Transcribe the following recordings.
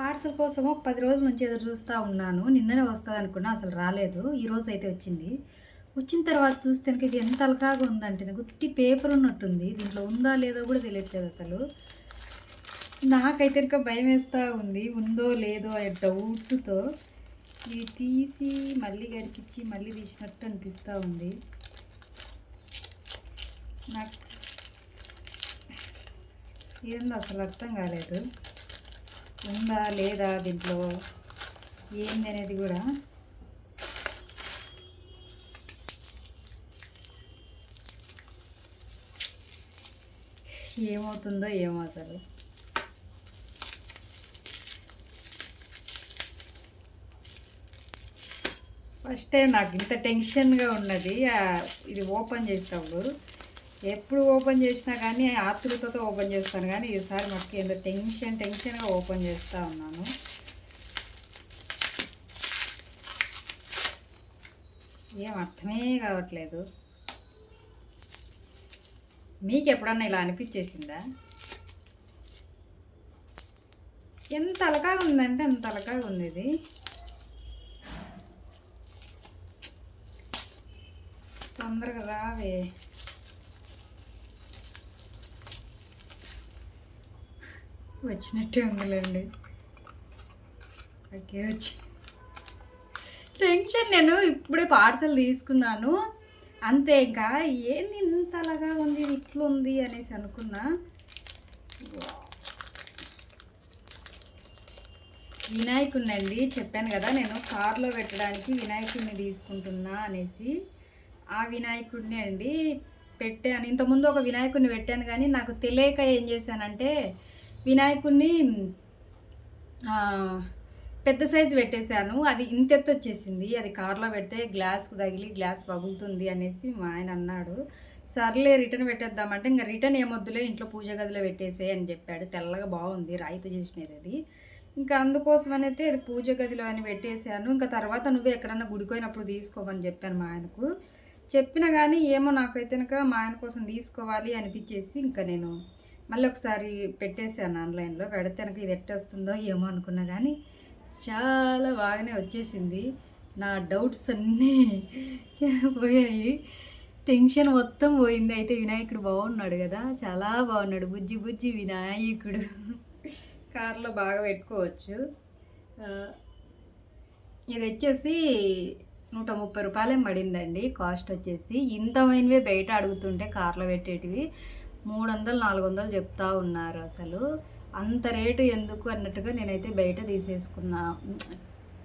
Parcel కోసం ఒక పది రోజుల నుంచి ఎదురు చూస్తూ ఉన్నాను. నిన్ననే వస్తుంది అనుకున్నా అసలు రాలేదు. ఈ రోజు అయితే వచ్చింది. వచ్చిన తర్వాత చూస్తే నాకు ఇది ఎంత అలకాగా ఉందంటే గుట్టి పేపర్ ఉన్నట్టుంది. దీంట్లో ఉందా లేదో కూడా తెలియట్లేదు అసలు. నాకైతే ఇంకా భయం వేస్తూ ఉంది. ఉందో లేదో అనే డౌట్తో. ఇది తీసి మళ్ళీ గడిపించి మళ్ళీ తీసినట్టు అనిపిస్తూ ఉంది. నాకు ఏందో అసలు అర్థం కాలేదు. ఉందా లేదా దీంట్లో? ఏంది అనేది కూడా? ఏమవుతుందో ఏమో అసలు. ఫస్ట్ టైం నాకు ఇంత టెన్షన్గా ఉన్నది. ఇది ఓపెన్ చేసేటప్పుడు ఎప్పుడు ఓపెన్ చేసినా కానీ ఆతృతతో ఓపెన్ చేస్తాను కానీ ఈసారి మాకు ఏందో టెన్షన్ టెన్షన్గా ఓపెన్ చేస్తూ ఉన్నాను. ఏం అర్థమే కావట్లేదు. మీకు ఎప్పుడన్నా ఇలా అనిపించేసిందా? ఎంత అలకాగా ఉందంటే అంత అలకాగా ఉంది ఇది. తొందరగా రావే. వచ్చినట్టే ఉందిలేండి. ఓకే వచ్చి టెన్షన్ నేను ఇప్పుడే పార్సల్ తీసుకున్నాను. అంతే ఇంకా. ఏంది ఇంత అలాగా ఉంది ఇది ఇట్లా ఉంది అనేసి అనుకున్నా. వినాయకుడిని చెప్పాను కదా నేను కార్లో పెట్టడానికి వినాయకుడిని తీసుకుంటున్నా అనేసి. ఆ వినాయకుడిని అండి పెట్టాను. ఇంతకుముందు ఒక వినాయకుడిని పెట్టాను కానీ నాకు తెలియక ఏం చేశానంటే వినాయకుడిని పెద్ద సైజు పెట్టేశాను. అది ఇంత వచ్చేసింది అది కార్లో పెడితే గ్లాస్ తగిలి గ్లాస్ పగులుతుంది అనేసి మా ఆయన అన్నాడు. సర్లే రిటర్న్ పెట్టేద్దామంటే ఇంకా రిటర్న్ ఏమొద్దులే ఇంట్లో పూజ గదిలో పెట్టేసే అని చెప్పాడు. తెల్లగా బాగుంది రాయితో చేసినది అది. ఇంకా అందుకోసం అయితే అది పూజ గదిలో అని పెట్టేశాను. ఇంకా తర్వాత నువ్వు ఎక్కడన్నా గుడిపోయినప్పుడు తీసుకోమని చెప్పాను మా ఆయనకు. చెప్పినా కానీ ఏమో నాకైతే మా ఆయన కోసం తీసుకోవాలి అనిపించేసి ఇంకా నేను మళ్ళీ ఒకసారి పెట్టేశాను ఆన్లైన్లో. పెడితే కనుక ఇది ఎట్టొస్తుందో ఏమో అనుకున్నా కానీ చాలా బాగానే వచ్చేసింది. నా డౌట్స్ అన్నీ పోయాయి. టెన్షన్ మొత్తం పోయింది. అయితే వినాయకుడు బాగున్నాడు కదా. చాలా బాగున్నాడు. బుజ్జి బుజ్జి వినాయకుడు. కార్లో బాగా పెట్టుకోవచ్చు. ఇది వచ్చేసి నూట ముప్పై రూపాయలే పడిందండి. కాస్ట్ వచ్చేసి ఇంతమైనవి బయట అడుగుతుంటే కార్లో పెట్టేటివి. మూడు వందలు నాలుగు వందలు చెప్తా ఉన్నారు అసలు. అంత రేటు ఎందుకు అన్నట్టుగా నేనైతే బయట తీసేసుకున్నా.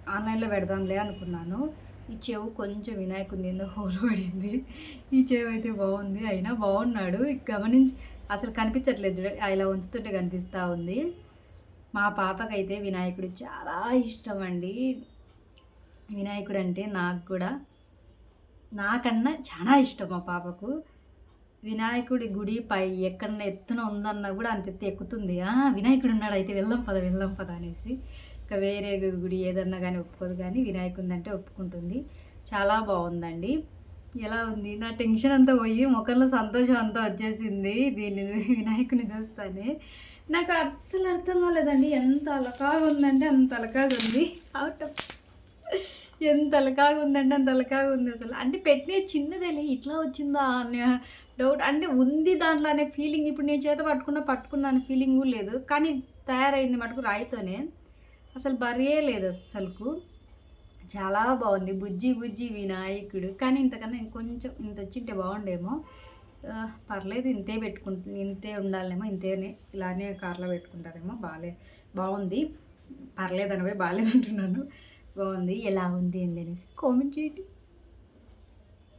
ఆన్లైన్లో పెడదాంలే అనుకున్నాను. ఈ చెవు కొంచెం వినాయకుడిని ఏందో హోలు పడింది. ఈ చెవు అయితే బాగుంది. అయినా బాగున్నాడు. గమనించి అసలు కనిపించట్లేదు చూడండి ఇలా ఉంచుతుంటే కనిపిస్తూ ఉంది. మా పాపకైతే వినాయకుడు చాలా ఇష్టం అండి. వినాయకుడు అంటే నాకు కూడా నాకన్నా చాలా ఇష్టం మా పాపకు. వినాయకుడి గుడి పై ఎక్కడన్నా ఎత్తున ఉందన్నా కూడా అంత ఎత్తు ఎక్కుతుంది. "ఆ, వినాయకుడు ఉన్నాడు అయితే వెళ్దాం పద వెళ్దాం పద అనేసి. ఇంకా వేరే గుడి ఏదన్నా కానీ ఒప్పుకోదు కానీ వినాయకుడి అంటే ఒప్పుకుంటుంది. చాలా బాగుందండి. ఎలా ఉంది? నా టెన్షన్ అంతా పోయి ముఖంలో సంతోషం అంతా వచ్చేసింది దీన్ని వినాయకుని చూస్తానే. నాకు అస్సలు అర్థం కాలేదండి. ఎంత అలకాగా ఉందంటే అంత అలకాగా ఉంది. అవుట్ ఆఫ్ ఎంత అలకాగా ఉందంటే అంత అలకాగా ఉంది అసలు. అంటే పెట్టిన చిన్నదేలే ఇట్లా వచ్చిందా అనే డౌట్ అంటే ఉంది దాంట్లో అనే ఫీలింగ్ ఇప్పుడు నేను చేత పట్టుకున్నా పట్టుకున్నా అనే ఫీలింగ్ లేదు. కానీ తయారైంది మటుకు రాయితోనే. అసలు బరియే లేదు అసలుకు చాలా బాగుంది. బుజ్జి బుజ్జి వినాయకుడు. కానీ ఇంతకన్నా ఇంకొంచెం ఇంత వచ్చింటే బాగుండేమో. పర్లేదు ఇంతే పెట్టుకుంటు ఇంతే ఉండాలేమో ఇంతేనే. ఇలానే కార్లో పెట్టుకుంటారేమో బాగాలే బాగుంది. పర్లేదనవే బాగాలేదంటున్నాను అంటున్నాను బాగుంది ఎలా ఉంది ఏంది అనేసి కామెంట్ చేయండి.